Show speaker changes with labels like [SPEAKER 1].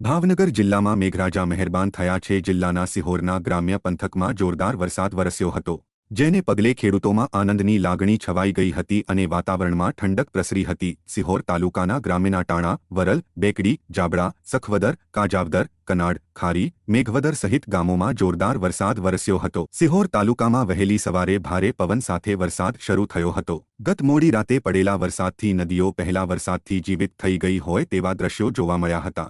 [SPEAKER 1] ભાવનગર જિલ્લામાં મેઘરાજા મહેરબાન થયા છે. જિલ્લાના સિહોરના ગ્રામ્ય પંથકમાં જોરદાર વરસાદ વરસ્યો હતો, જેને પગલે ખેડૂતોમાં આનંદની લાગણી છવાઈ ગઈ હતી અને વાતાવરણમાં ઠંડક પ્રસરી હતી. સિહોર તાલુકાના ગ્રામ્યના ટાણા, વરલ, બેકડી, જાબડા, સખવદર, કાજાવદર કનાડ ખારી, મેઘવદર સહિત ગામોમાં જોરદાર વરસાદ વરસ્યો હતો. સિહોર તાલુકામાં વહેલી સવારે ભારે પવન સાથે વરસાદ શરૂ થયો હતો. ગત મોડી રાતે પડેલા વરસાદથી નદીઓ પહેલા વરસાદથી જીવિત થઈ ગઈ હોય તેવા દ્રશ્યો જોવા મળ્યા હતા.